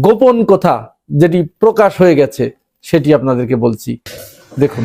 গোপন কথা যেটি প্রকাশ হয়ে গেছে সেটি আপনাদেরকে বলছি। দেখুন।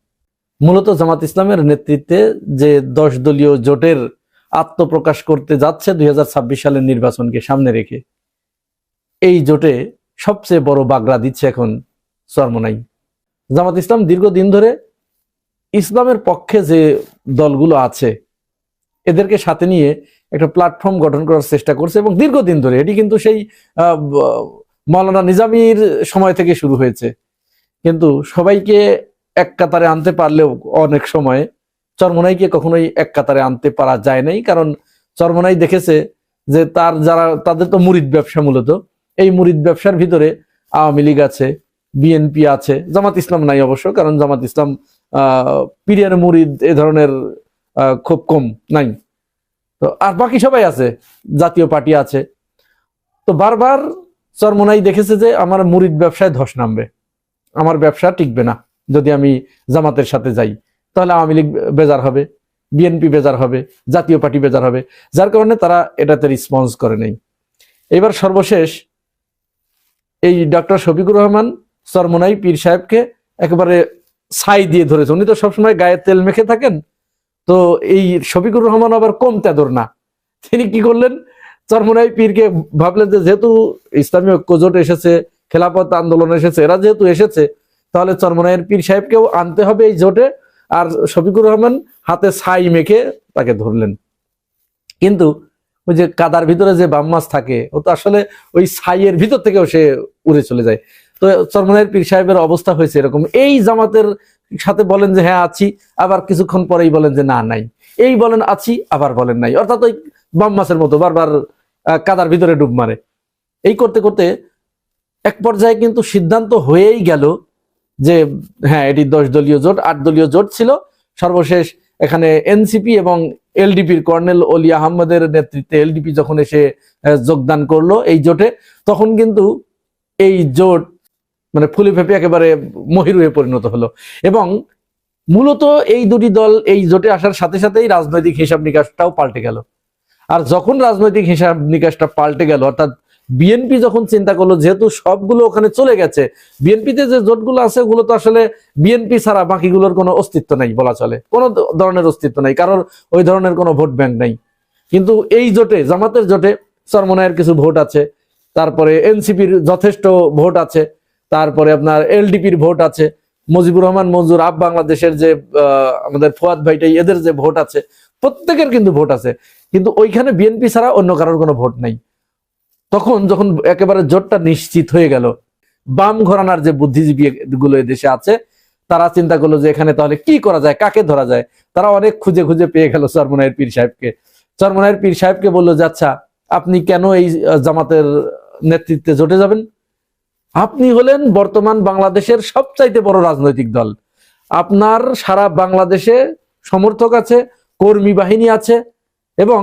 মূলত জামাত ইসলামের নেতৃত্বে যে দশ দলীয় জোটের আত্মপ্রকাশ করতে যাচ্ছে দু হাজার ছাব্বিশ সালের নির্বাচনকে সামনে রেখে, এই জোটে সবচেয়ে বড় বাগড়া দিচ্ছে এখন চরমনাই। জামাত ইসলাম দীর্ঘদিন ধরে ইসলামের পক্ষে যে দলগুলো আছে, এদেরকে সাথে নিয়ে একটা প্ল্যাটফর্ম গঠন করার চেষ্টা করছে এবং দীর্ঘদিন ধরে এটি কিন্তু সেই মৌলানা নিজামীর সময় থেকে শুরু হয়েছে। কিন্তু সবাইকে এক কাতারে আনতে পারলেও অনেক সময় চরমনাইকে কখনোই এক কাতারে আনতে পারা যায় নাই। কারণ চরমনাই দেখেছে যে তার যারা, তাদের তো মুরিদ ব্যবসা মূলত। এই মুরিদ ব্যবসার ভিতরে আওয়ামী লীগ আছে, বিএনপি আছে, জামাত ইসলাম নাই অবশ্য, কারণ জামাত ইসলাম পিরিয়ার মুরিদ এ ধরনের খুব কম নাই। তো আর বাকি সবাই আছে, জাতীয় পার্টি আছে। তো বারবার চরমনাই দেখেছে যে আমার মুরিদ ব্যবসায় ধস নামবে। আমার ব্যবসা টিকবে না। যদি আমি জামাতের সাথে যাই, তাহলে আওয়ামী লীগ বেজার হবে, বিএনপি বেজার হবে, জাতীয় পার্টি বেজার হবে, যার কারণে তারা এটাতে রেসপন্স করে নেই। এবার সর্বশেষ, এই ডক্টর শফিকুর রহমান চরমনাই পীর সাহেবকে একেবারে ছাই দিয়ে ধরেছে। উনি তো সবসময় গায়ে তেল মেখে থাকেন, তো এই শফিকুর রহমান আবার কম তেদর না। তিনি কি করলেন? চরমনাই পীরকে ভাবলেন যে যেহেতু ইসলামী ঐক্যজোট এসেছে, খেলাপথ আন্দোলন এসেছে, এরা যেহেতু এসেছে তাহলে চরমনাইয়ের পীর সাহেবকেও আনতে হবে এই জোটে। আর শফিকুর রহমান হাতে ছাই মেখে তাকে ধরলেন। কিন্তু ওই যে কাদার ভিতরে যে বাম মাছ থাকে, ও তো আসলে ওই ছাইয়ের ভিতর থেকেও সে উড়ে চলে যায়। তো চরমনাইয়ের পীর সাহেবের অবস্থা হয়েছে এরকম। এই জামাতের সাথে বলেন যে হ্যাঁ আছি। আবার কিছুক্ষণ পরেই বলেন যে, না, নাই। এই বলেন, আছি। আবার বলেন, নাই। অর্থাৎ ওই বাম মাছের মতো বারবার কাদার ভিতরে ডুব মারে। এই করতে করতে এক পর্যায়ে কিন্তু সিদ্ধান্ত হয়েই গেল যে হ্যাঁ এটি দশ দলীয় জোট, আট দলীয় জোট ছিল। সর্বশেষ এখানে এনসিপি এবং এলডিপির কর্নেল অলি আহমদের নেতৃত্বে এলডিপি যখন এসে যোগদান করল এই জোটে, তখন কিন্তু এই জোট মানে ফুলে ফেপে একেবারে মহির হয়ে পরিণত হলো। এবং মূলত এই দুটি দল এই জোটে আসার সাথে সাথেই রাজনৈতিক হিসাব নিকাশটাও পাল্টে গেল। আর যখন রাজনৈতিক হিসাব নিকাশটা পাল্টে গেল, অর্থাৎ বিএনপি যখন চিন্তা করল, যেহেতু সবগুলো ওখানে চলে গেছে, বিএনপিতে যে জোটগুলো আছে, ওগুলো তো আসলে বিএনপি ছাড়া বাকিগুলোর কোনো অস্তিত্ব নাই বলা চলে। কোনো ধরনের অস্তিত্ব নাই, কারোর ওই ধরনের কোনো ভোট ব্যাংক নাই। কিন্তু এই জোটে, জামাতের জোটে চরমনায়ের কিছু ভোট আছে, তারপরে এনসিপির যথেষ্ট ভোট আছে, তারপরে আপনার এলডিপির ভোট আছে, মুজিবুর রহমান, মঞ্জুর, আপ বাংলাদেশের যে আমাদের ফুয়াদ ভাইটাই, এদের যে ভোট আছে, প্রত্যেকের কিন্তু ভোট আছে। কিন্তু ওইখানে বিএনপি ছাড়া অন্য কারোর কোনো ভোট নাই। তখন যখন একেবারে জোটটা নিশ্চিত হয়ে গেল, বাম ঘরানার যে বুদ্ধিজীবী গুলো দেশে আছে, তারা চিন্তা করল যে এখানে তাহলে কি করা যায়, কাকে ধরা যায়? তারা অনেক খুঁজে খুঁজে পেয়ে গেল চরমনায়ের পীর সাহেবকে। চরমনায়ের পীর সাহেবকে বলল, যে আচ্ছা আপনি কেন এই জামাতের নেতৃত্বে জোটে যাবেন? আপনি হলেন বর্তমান বাংলাদেশের সবচাইতে বড় রাজনৈতিক দল। আপনার সারা বাংলাদেশে সমর্থক আছে, কর্মী বাহিনী আছে এবং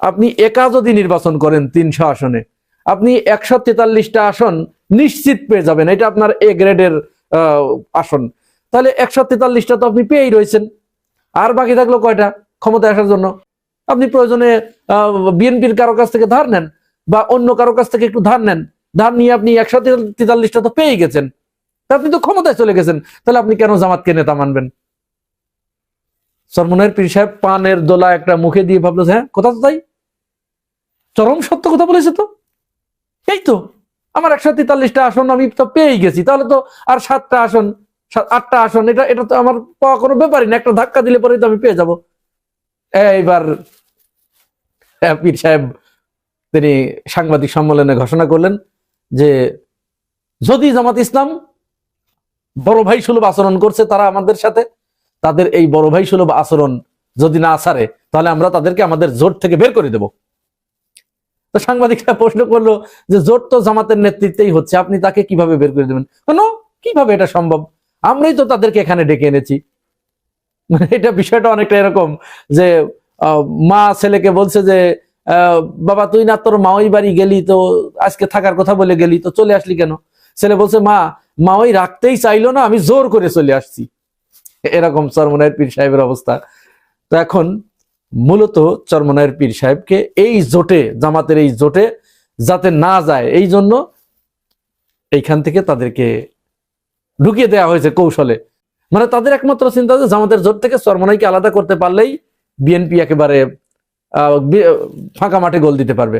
আপনি একা যদি নির্বাচন করেন তিনশো আসনে, আপনি একশো তেতাল্লিশটা আসন নিশ্চিত পেয়ে যাবেন, এটা আপনার এ গ্রেডের আসন। তাহলে একশো তেতাল্লিশটা তো আপনি পেয়েই রয়েছেন। আর বাকি থাকল কয়টা? ক্ষমতায় আসার জন্য। আপনি প্রয়োজনে বিএনপির কারও কাছ থেকে ধার নেন বা অন্য কারও কাছ থেকে একটু ধার নেন। ধার নিয়ে আপনি একশো তেতাল্লিশটা তো পেয়ে গেছেন। আপনি তো ক্ষমতায় চলে গেছেন। তাহলে আপনি কেন জামাতকে নেতা মানবেন? সরমনের পীর সাহেব পানের দোলা একটা মুখে দিয়ে ভাবলো হ্যাঁ কথা তো তাই। চরম সত্য কথা বলেছে তো। এই তো, আমার একশো তেতাল্লিশটা আসন আমি তো পেয়েই গেছি। তাহলে তো আর সাতটা আসন আটটা আসন, এটা এটা তো আমার পাওয়া কোনো ব্যাপারই না। একটা ধাক্কা দিলে পরেই তো আমি পেয়ে যাব। এইবার পীর সাহেব, তিনি সাংবাদিক সম্মেলনে ঘোষণা করলেন যে, যদি জামাত ইসলাম বড় ভাই সুলভ আচরণ করছে তারা আমাদের সাথে তাদের এই বড় ভাই সুলভ আচরণ যদি না আসারে তাহলে আমরা তাদেরকে আমাদের জোট থেকে বের করে দেব। তো সাংবাদিকরা প্রশ্ন করল যে জোট তো জামাতের নেতৃত্বেই হচ্ছে, আপনি তাকে কীভাবে বের করে দেবেন? কেন? কীভাবে এটা সম্ভব? আমরাই তো তাদেরকে এখানে ডেকে এনেছি। মানে এটা বিষয়টা অনেকটা এরকম যে মা ছেলেকে বলছে যে বাবা তুই না তোর মাওই বাড়ি গেলি তো আজকে থাকার কথা বলে গেলি, তো চলে আসলি কেন? ছেলে বলছে, মা, মাওই রাখতেই চাইলো না, আমি জোর করে চলে আসছি। এরকম চরমনায়ের পীর সাহেবের অবস্থা। তো এখন মূলত চরমনায়ের পীর সাহেবকে এই জোটে, জামাতের এই জোটে যাতে না যায়, এই জন্য এইখান থেকে তাদেরকে ঢুকিয়ে দেওয়া হয়েছে কৌশলে। মানে তাদের একমাত্র চিন্তা যে জামাতের জোট থেকে চরমনাইকে আলাদা করতে পারলেই বিএনপি একেবারে ফাঁকা মাঠে গোল দিতে পারবে।